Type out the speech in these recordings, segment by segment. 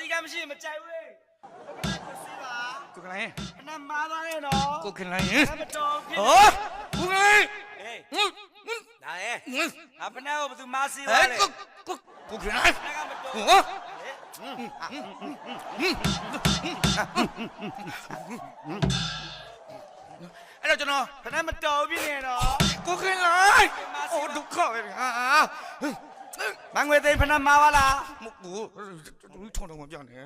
စီကမရှိရင်မကြိုက်ဘူးလေကိုစီပါကိုကလိုင်းခဏမားသွားနေတော့ကိုကလိုင်းဟမတော်ဖြစ်ောကိုကလိုင်းဟေးငုတ်ငုတ်ဒါရဲ့ငုတ်အဖနာကိုဘယ်သူမားစီဟဲသွား့လဲကိုကိုကိုကလိုင်းခဏကမတော်ဟောအဲ့တော့ကျွန်တော်ခဏမတော်ဖြစ်နေတော့ကိုကလိုင်းအိုးဒုက္ခပဲဟာ မငွေသိန်းဖဏမားပါလားမကူထုံထုံမပြောင်းနေတဲ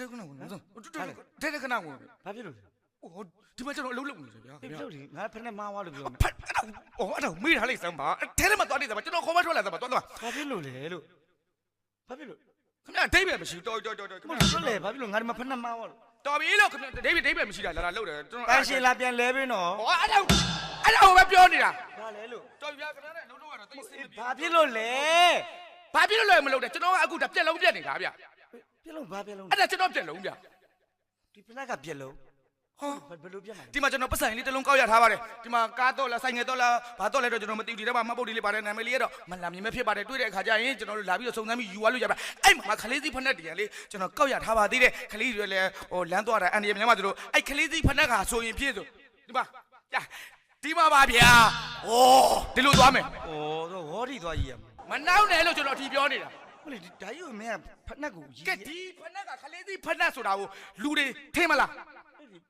တဲခဏဝင်တဲတဲခဏဝင်ဘာဖြစ်လို့လဲဟိုဒီမှာကျွန်တော်အလုပ်လုပ်နေတယ်ဗျာပြပြလို့လေငါဖဏမားသွားလို့ပြောနေဖတ်အဲ့ဒါဟိုအဲ့ဒါမေးထားလိုက်စမ်းပါတဲထဲမှာသွားနေစမ်းပါကျွန်တော်ခေါ်မထွက်လာစမ်းပါသွားသွားဘာဖြစ်လို့လဲလို့ဘာဖြစ်လို့ခင်ဗျာဒိဗယ်မရှိတော်တော်တော်တော်ခင်မဗျာလို့လဲဘာဖြစ်လို့ငါဒီမှာဖဏမားသွားလို့တော်ပြီလို့ခင်ဗျာဒိဗယ်ဒိဗယ်မရှိတာလာလာလုပ်တယ်ကျွန်တော်ပန်းရှင်လာပြန်လဲပေးနော်ဟောအဲ့ဒါအဲ့ဒါဟိုပဲပြောနေတာဘာလဲလို့တော်ပြီခင်ဗျာနဲ့လုံးလုံးကတော့တိတ်စိတ်မပြေ ဘာဖြစ်လို့လဲဘာဖြစ်လို့လဲမလုပ်တယ်ကျွန်တော်ကအခုဒါပြက်လုံးပြက်နေတာဗျပြက်လုံးဘာပြက်လုံးအဲ့ဒါကျွန်တော်ပြက်လုံးဗျဒီဖဏကပြက်လုံးဟောဘယ်လိုပြက်မှာလဲဒီမှာကျွန်တော်ပတ်ဆိုင်လေးတစ်လုံးကောက်ရထားပါတယ်ဒီမှာကားတော့လားဆိုင်ငယ်တော့လားဘာတော့လဲတော့ကျွန်တော်မသိဘူးဒီထဲမှာမှတ်ပုတ်လေးလေးပါတယ်နာမည်လေးကတော့မလာမြင်မဲ့ဖြစ်ပါတယ်တွေ့တဲ့အခါကျရင်ကျွန်တော်တို့လာပြီးတော့စုံစမ်းပြီးယူသွားလို့ရပါအဲ့မှာခလေးစီဖက်နဲ့တရံလေးကျွန်တော်ကောက်ရထားပါသေးတယ်ခလေးတွေလည်းဟိုလမ်းသွားတာအန်ဒီမြမတို့အဲ့ခလေးစီဖက်နဲ့ကဆိုရင်ဖြစ်ဆိုဒီမှာညာ ဒီမှာပါဗျာဩဒီလိုသွားမယ်ဩတော့ဝေါ်ဒီသွားကြီးရမှာမနောက်နဲ့လို့ကျွန်တော်အထီပြောနေတာဟုတ်လေဒီဓာကြီးကိုမင်းကဖက်ကိုကြီးကဲဒီဖက်နဲ့ကခလေးစီဖက်နဲ့ဆိုတာကိုလူတွေထင်မလား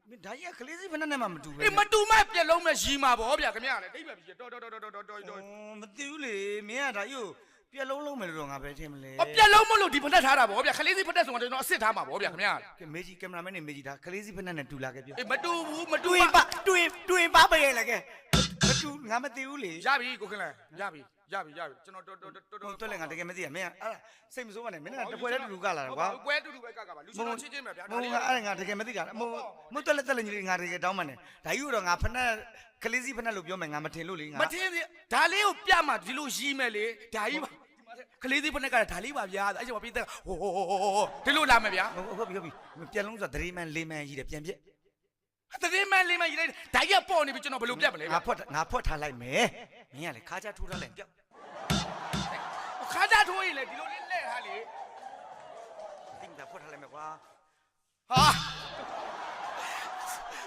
မင်းဓာကြီးကကလေးစီဖက်နဲ့မှမတူပဲအေးမတူမဲ့ပြက်လုံးမဲ့ရီမှာဗောဗျာခင်ဗျာလေတိတ်ပဲပြီတော်တော်တော်တော်တော်တော်တော်မသိဘူးလေမင်းကဓာကြီးကို ပြက်လုံးလုံးမယ်လို့တော့ငါပဲထင်မလဲ။အပြက်လုံးမလို့ဒီဖက်တက်ထားတာဗောဗျာခလေးစီဖက်တက်ဆိုတော့ကျွန်တော်အစ်စ်ထားမှာဗောဗျာခင်ဗျာကဲမေဂျီကင်မရာမန်နေမေဂျီဒါကလေးစီဖက်နဲ့တူလာခဲ့ပြော။အေးမတူဘူးမတူတွင်ပါပါတွင်တွင်ပါပဲလေကဲမတူငါမသိဘူးလေရပြီကိုခင်လဲရပြီ ရပြီရပြီကျွန်တော်တော်တော်တော်ဟိုတွက်လေငါတကယ်မသိရမင်းကအဲ့ဒါစိတ်မဆိုးပါနဲ့မင်းကတပွဲတည်းတူကလာတာကွာကွဲတူတူပဲကကပါလူချင်းချင်းချင်းပဲဗျာမဟုတ်ငါအဲ့ဒါငါတကယ်မသိတာမဟုတ်မဟုတ်တွက်လက်တက်လက်ကြီးငါတကယ်တောင်းမှန်းတယ်ဒါကြီးတော့ငါဖက်နဲ့ကလေးစီဖက်နဲ့လို့ပြောမယ်ငါမထင်လို့လေငါမထင်းစီဒါလေးကိုပြမှဒီလိုရီးမယ်လေဒါကြီးပါခလေးစီဖက်နဲ့ကဒါလေးပါဗျာအဲ့ကျမပြီးတဲ့ဟိုဟိုဟိုဟိုဒီလိုလာမယ်ဗျာဟုတ်ဟုတ်ပြီဟုတ်ပြီပြက်လုံးဆိုတာဒရီမန်လေးမန်ကြီးတယ်ပြန်ပြက် တည်င်းမလေးမရီးလိုက်ဒါကြီးကပေါ့နေပြီကျွန်တော်ဘယ်လိုပြတ်မလဲငါဗျာဖွက်ငါဖွက်ထားလိုက်မယ်မင်းကလေခါချထိုးထားလိုက်ပြောက်ခါကြထိုးရင်လေဒီလိုလေးလဲ့ထားလေတင်းတာဖွက်ထားလိုက်မယ်ကွာဟာ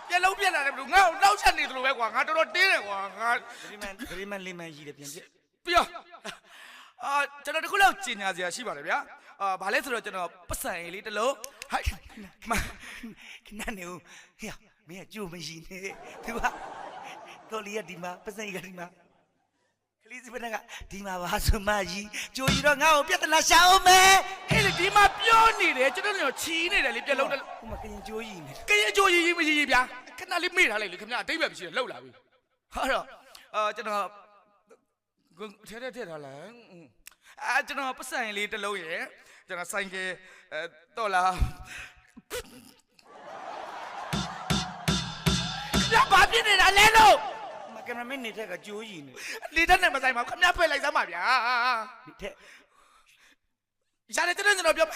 ပြက်လုံးပြက်လာတယ်ဘယ်လိုငါ့ကိုနောက်ချက်နေတယ်လို့ပဲကွာငါတော်တော်တင်းတယ်ကွာငါဒရီမန်ဒရီမန်လေးမန်ကြီးတယ်ပြန်ပြက်ပြီးတော့အာကျွန်တော်တခုလောက်ကြီးညာစရာရှိပါတယ်ဗျာအာဘာလဲဆိုတော့ကျွန်တော်ပတ်စံလေးတစ်လုံးဟိုက်မခဏနေဦးဟေ့ မင်းကကြိုမရှိနေသူကတော်လီကဒီမှာပစံကြီးကဒီမှာကလေးစီဖက်ကဒီမှာပါဆိုမကြီးကြိုကြီးတော့ငါ့ကိုပြဿနာရှာအောင်မယ်အဲ့ဒီဒီမှာပြောနေတယ်ကျွန်တော်တို့ချီးနေတယ်လေပြက်လုံးတစ်လုံးဟိုမှာကရင်ကြိုကြီးနေကရင်ကြိုရီရီမရီရီဗျာခဏလေးမေ့ထားလိုက်လေခင်ဗျာအတိတ်ပဲမရှိတယ်လှုပ်လာပြီဟာတော့အာကျွန်တော်ထဲထဲထဲထားလိုက်အာကျွန်တော်ပတ်စံလေးတစ်လုံးရယ်ကျွန်တော်ဆိုင်ကဲအဲတော့လာ လဲလို့မကင်မရာမန်နေထက်ကကြိုကြီးနေလေတက်နဲ့မဆိုင်ပါဘူးခမဖယ်လိုက်စမ်းပါဗျာဒီထက်ရတယ်ကျွန်တော်ကျွန်တော်ပြော